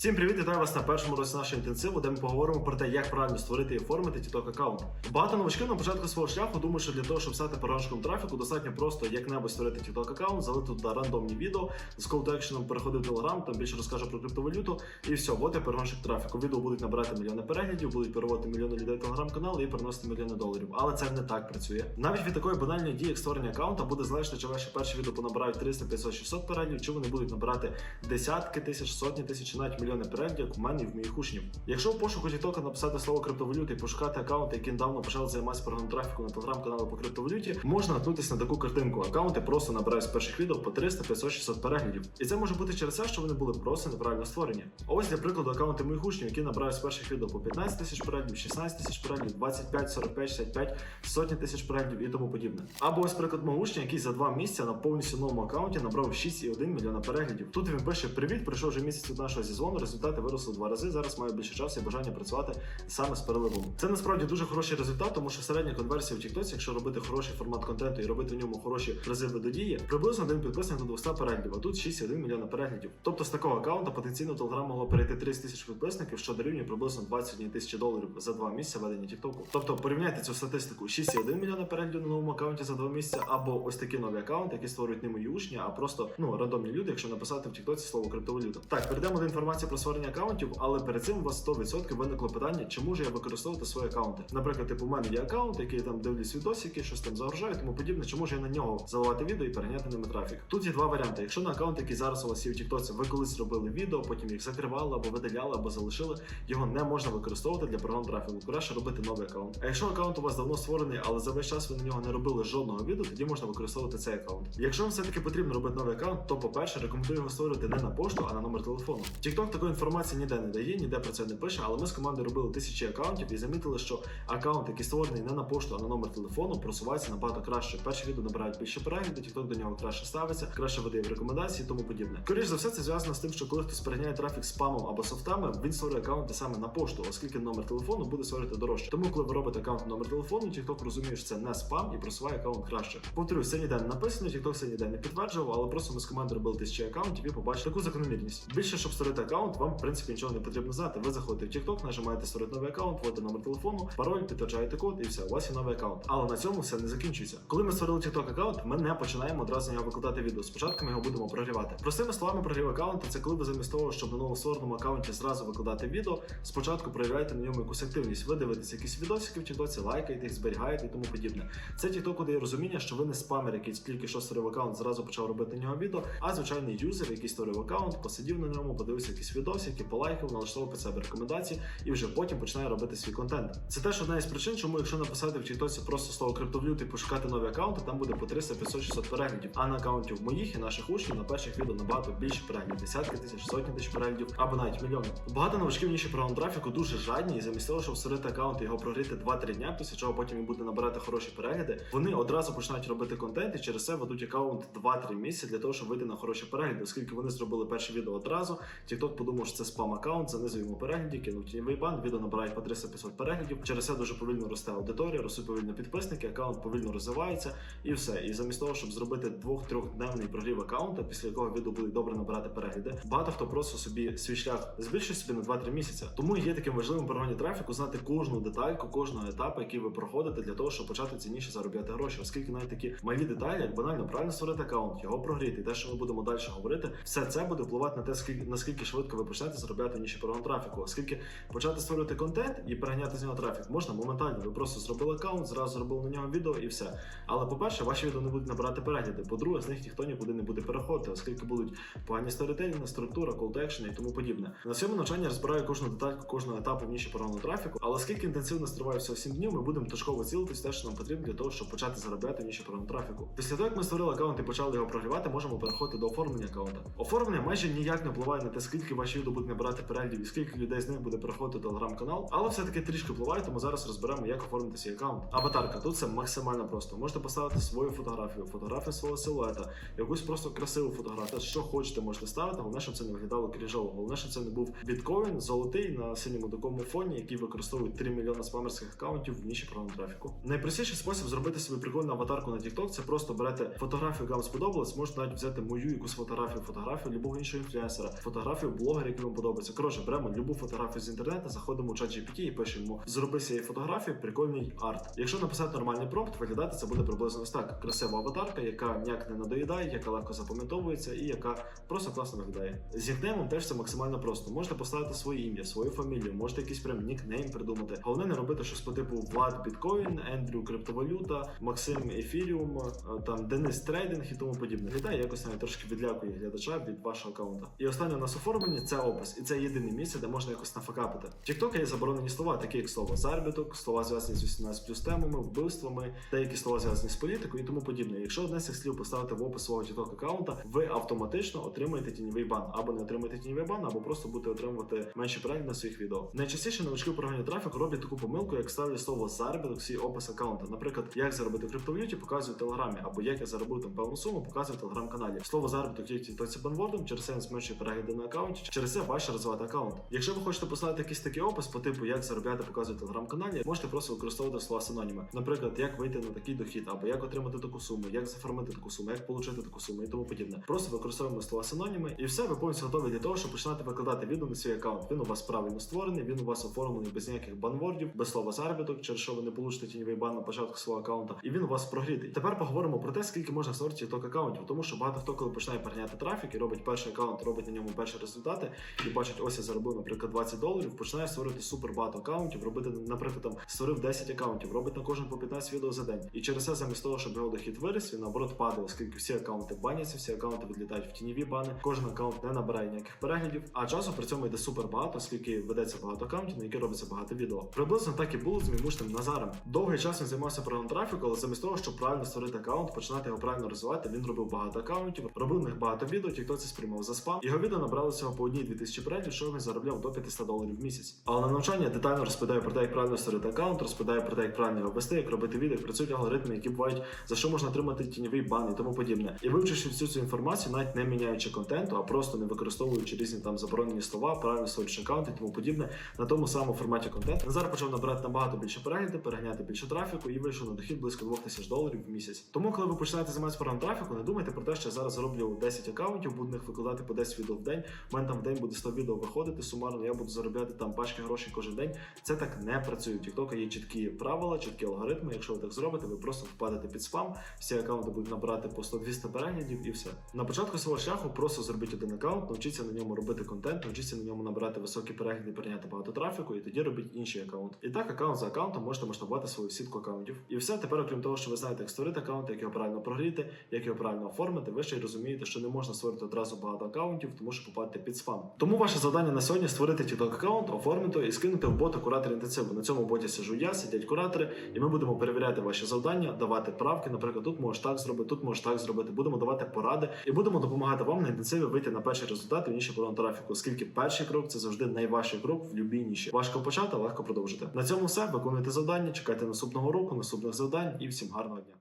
Всім привіт, вітаю вас на першому році нашого інтенсиву, де ми поговоримо про те, як правильно створити і оформити TikTok аккаунт. Багато новачків на початку свого шляху думають, що для того, щоб стати парашком трафіку, достатньо просто як-небудь створити TikTok аккаунт, залити туди рандомні відео, з to переходив Telegram, там більше розкажу про криптовалюту, і все, от я перегонщик трафіку. Відео будуть набирати мільйони переглядів, будуть переводити мільйони людей телеграм-канал і переносити мільйони доларів. Але це не так працює. Навіть від такої банальної дії, як створення аккаунта, буде залежно, чи ваші перші відео понабирають 300, 500, 600 переглядів, чи вони будуть набирати десятки тисяч, сотні тисяч, навіть мільйони переглядів, у мене і в моїх учнів. Якщо в пошуку TikTok написати слово криптовалюти і пошукати аккаунти, які недавно почали займатися програмом трафіку на телеграм-канали по криптовалюті, можна наткнутися на таку картинку. Аккаунти просто набирають з перших відео по 300, 500, 600 переглядів. І це може бути через те, що вони були просто неправильно створені. Ось для прикладу аккаунти моїх учнів, які набирають з перших відео по 15 тисяч переглядів, 16 тисяч переглядів, 25, 45, 65, сотні тисяч переглядів і тому подібне. Або ось приклад мого учня, який за два місяці на повністю новому аккаунті набрав 6,1 мільйона переглядів. Тут він пише: Привіт, пройшов вже місяць від нашого зізвону. Результати виросли в два рази. Зараз маю більше часу і бажання працювати саме з переливом. Це насправді дуже хороший результат, тому що середня конверсія в TikTok, якщо робити хороший формат контенту і робити в ньому хороші призиви до дії, приблизно один підписник до 200 переглядів, а тут 6,1 мільйона переглядів. Тобто з такого аккаунта потенційно Telegram могло перейти 30 тисяч підписників, що дорівнює приблизно 21 тисячі доларів за два місяці ведення TikTok. Тобто порівняйте цю статистику 6,1 мільйона переглядів на новому аккаунті за два місяці, або ось такі нові аккаунти, які створюють не мої учні, а просто ну рандомні люди, якщо написати в TikTok слово криптовалюта. Так, перейдемо до інформації про створення аккаунтів, але перед цим у вас 100% виникло питання, чи можу я використовувати свої аккаунти. Наприклад, типу, у мене є аккаунт, який там дивлюсь відосики, щось там загружаю, тому подібне, чи можу я на нього заливати відео і переняти ними трафік. Тут є два варіанти. Якщо на аккаунт, який зараз у вас є в TikTok, ви колись робили відео, потім їх закривали або видаляли, або залишили, його не можна використовувати для програм трафіку. Краще робити новий аккаунт. А якщо аккаунт у вас давно створений, але за весь час ви на нього не робили жодного відео, тоді можна використовувати цей аккаунт. Якщо вам все-таки потрібно робити новий аккаунт, то по-перше, рекомендую його створювати не на пошту, а на номер телефону. TikTok такої інформації ніде не дає, ніде про це не пише, але ми з командою робили тисячі аккаунтів і замітили, що аккаунт, який створений не на пошту, а на номер телефону, просувається набагато краще. Перші відео набирають більше переглядів, TikTok до нього краще ставиться, краще видає в рекомендації тому подібне. Скоріше за все, це зв'язано з тим, що коли хтось переганяє трафік спамом або софтами, він створює аккаунти саме на пошту, оскільки номер телефону буде створювати дорожче. Тому, коли ви робите аккаунт номер телефону, TikTok розуміє, що це не спам і просуває аккаунт краще. Повторюсь, це ніде не написано, TikTok це ніде не підтверджував, але просто ми з командою робили тисячі аккаунтів і побачили таку закономірність. Більше, щоб створити аккаунт, вам в принципі нічого не потрібно знати. Ви заходите в TikTok, нажимаєте створити новий аккаунт, вводите номер телефону, пароль, підтверджаєте код і все, у вас є новий аккаунт. Але на цьому все не закінчується. Коли ми створили TikTok аккаунт, ми не починаємо одразу нього викладати відео. Спочатку ми його будемо прогрівати. Простими словами, прогрів аккаунту це коли ви замість того, щоб на новоствореному аккаунті зразу викладати відео, спочатку проявляєте на ньому якусь активність. Ви дивитесь якісь відосики в TikTok, лайкаєте їх, зберігаєте і тому подібне. Це TikTok дає розуміння, що ви не спамер, який тільки що створив аккаунт, зразу почав робити на нього відео, а звичайний юзер, який створив аккаунт, посидів на ньому, подивився якісь відосики, полайкав, налаштував під себе рекомендації і вже потім починає робити свій контент. Це теж одна із причин, чому якщо написати в TikTok просто слово криптовалюти і пошукати нові аккаунти, там буде по 300, 500, 600 переглядів. А на аккаунтів моїх і наших учнів на перших відео набагато більше переглядів, десятки тисяч, сотні тисяч переглядів або навіть мільйони. Багато новачків ніші програм трафіку дуже жадні, і замість того, щоб створити аккаунт і його прогріти 2-3 дня, після чого потім він буде набирати хороші перегляди. Вони одразу починають робити контент і через це ведуть аккаунт 2-3 місяці для того, щоб вийти на хороші перегляди, оскільки вони зробили перше відео одразу. TikTok подумав, що це спам аккаунт, занизує йому перегляді, кинув тіньовий бан, відео набирають по 300-500 переглядів. Через це дуже повільно росте аудиторія, ростуть повільно підписники, аккаунт повільно розвивається і все. І замість того, щоб зробити двох-трьохдневний прогрів аккаунта, після якого відео буде добре набирати перегляди, багато хто просто собі свій шлях збільшує собі на 2-3 місяці. Тому є таким важливим прогоні трафіку знати кожну детальку, кожного етапу, який ви проходите для того, щоб почати цінніше заробляти гроші, оскільки навіть такі малі деталі, як банально правильно створити аккаунт, його прогріти, те, що ми будемо далі говорити, все це буде впливати на те, скільки наскільки швидко ви почнете заробляти ніші прогон трафіку, оскільки почати створювати контент і переганяти з нього трафік можна моментально. Ви просто зробили аккаунт, зразу зробили на нього відео і все. Але по-перше, ваші відео не будуть набирати перегляди. По-друге, з них ніхто нікуди не буде переходити, оскільки будуть погані сторітелінги, структура, to і тому подібне. На цьому навчанні розбираю кожну детальку кожного етапу в ніші програмного трафіку, але оскільки інтенсивно триває всього 7 днів, ми будемо точково цілитись те, що нам потрібно для того, щоб почати заробляти в ніші програмного трафіку. Після того, як ми створили аккаунт і почали його прогрівати, можемо переходити до оформлення аккаунта. Оформлення майже ніяк не впливає на те, скільки ваші відео будуть набирати переглядів і скільки людей з них буде переходити телеграм-канал, але все-таки трішки впливає, тому зараз розберемо, як оформити свій аккаунт. Аватарка тут це максимально просто. Можете поставити свою фотографію, фотографію свого силуета, якусь просто красиву фотографію, що хочете, можете ставити. Головне, щоб це не виглядало кріжово. Головне, щоб це не був біткоін, золотий на синьому такому фоні, який використовують 3 мільйони спамерських аккаунтів в ніші програм трафіку. Найпростіший спосіб зробити собі прикольну аватарку на TikTok це просто берете фотографію, яка вам сподобалась, можете навіть взяти мою якусь фотографію, фотографію любого іншого інфлюенсера, фотографію блогер, який вам подобається. Коротше, беремо любу фотографію з інтернету, заходимо у чат GPT і пишемо зроби цієї фотографії прикольний арт. Якщо написати нормальний промпт, виглядати це буде приблизно ось так. Красива аватарка, яка ніяк не надоїдає, яка легко запам'ятовується і яка просто класно виглядає. З нікнеймом теж це максимально просто. Можете поставити своє ім'я, свою фамілію, можете якийсь прям нікнейм придумати. Головне не робити щось по типу Влад Біткоін, Ендрю Криптовалюта, Максим Ефіріум, е, там Денис Трейдинг і тому подібне. Вітаю, якось навіть трошки відлякує глядача від вашого аккаунта. І останнє у нас оформлення це опис, і це єдине місце, де можна якось нафакапити. TikTok є заборонені слова, такі як слово заробіток, слова зв'язані з 18 плюс темами, вбивствами, деякі слова зв'язані з політикою і тому подібне. Якщо одне з цих слів поставити в опис свого TikTok аккаунта, ви автоматично отримаєте тіньовий бан, або не отримаєте тіньовий бан, або просто будете отримувати менше переглядів на своїх відео. Найчастіше новички у програмі трафіку роблять таку помилку, як ставлять слово заробіток свій опис аккаунта. Наприклад, як заробити криптовалюті, показує в телеграмі, або як я заробив там певну суму, показує в телеграм-каналі. Слово заробіток є тіктоці банвордом, через це він зменшує перегляди на аккаунті, через це важче розвивати аккаунт. Якщо ви хочете поставити якийсь такий опис по типу як заробляти, показує в телеграм-каналі, можете просто використовувати слова синоніми. Наприклад, як вийти на такий дохід, або як отримати таку суму, як заформити таку суму, як отримати таку суму і тому подібне. Просто використовуємо слова синоніми, і все ви повністю готові для того, щоб починати викладати відео на свій аккаунт. Він у вас правильно створений, він у вас оформлений без ніяких банвордів, без слова заробіток, через що ви не получите тіньовий бан на початку свого аккаунта, і він у вас прогрітий. Тепер поговоримо про те, скільки можна створити TikTok аккаунтів, тому що багато хто, коли починає переганяти трафік і робить перший аккаунт, робить на ньому перші результати і бачить, ось я заробив, наприклад, 20 доларів, починає створити супер багато аккаунтів, робити, наприклад, там створив 10 аккаунтів, робить на кожен по 15 відео за день. І через це, замість того, щоб його дохід виріс, він наоборот падає, оскільки всі аккаунти баняться, всі аккаунти відлітають в тіньові бани, кожен аккаунт не набирає ніяких переглядів, а часу при цьому йде супер багато, оскільки ведеться багато аккаунтів, на які робиться багато відео. Приблизно так і було з мімушним Назаром. Довгий час він займався програмом трафіку, але замість того, щоб правильно створити аккаунт, починати його правильно розвивати, він робив багато аккаунтів, робив них багато відео, ті, хто це сприймав за спам. Його відео набрали всього по одній 2000 переглядів, що він заробляв до 500 доларів в місяць. Але на навчання детально розповідає про те, як правильно створити аккаунт, розповідає про те, як правильно його вести, як робити відео, як працюють алгоритми, які бувають, за що можна отримати тіньовий бан і тому подібне. І вивчивши всю цю інформацію, навіть не міняючи контенту, а просто не використовуючи різні там заборонені слова, правильно створюючи аккаунт і тому подібне на тому самому форматі контенту. Назар почав набирати набагато більше переглядів, переганяти більше трафіку і вийшов на дохід близько 2000 доларів в місяць. Тому, коли ви починаєте займатися програмом трафіку, не думайте про те, що я зараз зароблю 10 аккаунтів, буду них викладати по 10 відео в день. У мене там в день буде 100 відео виходити сумарно. Я буду заробляти там пачки грошей кожен день. Це так не працює. У TikTok є чіткі правила, чіткі алгоритми. Якщо ви так зробите, ви просто впадете під спам. Всі аккаунти будуть набирати по 100-200 переглядів і все. На початку свого шляху просто зробіть один аккаунт, навчіться на ньому робити контент, навчіться на ньому набирати високі перегляди, перейняти багато трафіку, і тоді робіть інший аккаунт. І так, аккаунт за аккаунтом можете масштабувати свою сітку аккаунтів. І все тепер, окрім того, що ви знаєте, як створити аккаунт, як його правильно прогріти, як його правильно оформити, ви ще й розумієте, що не можна створити одразу багато аккаунтів, тому що попадете під спам. Тому ваше завдання на сьогодні створити TikTok аккаунт, оформити і скинути в бота куратор інтенсиву. На цьому боті сижу я, сидять куратори, і ми будемо перевіряти ваші завдання, давати правки. Наприклад, тут можеш так зробити, тут можеш так зробити. Будемо давати поради і будемо допомагати вам на інтенсиві вийти на перший результат у ніші трафіку, оскільки перший крок це завжди найважчий крок в любій ніші. Важко почати, легко продовжити. На цьому все. Виконуйте завдання, чекайте наступного року, наступних завдань і всім гарного дня.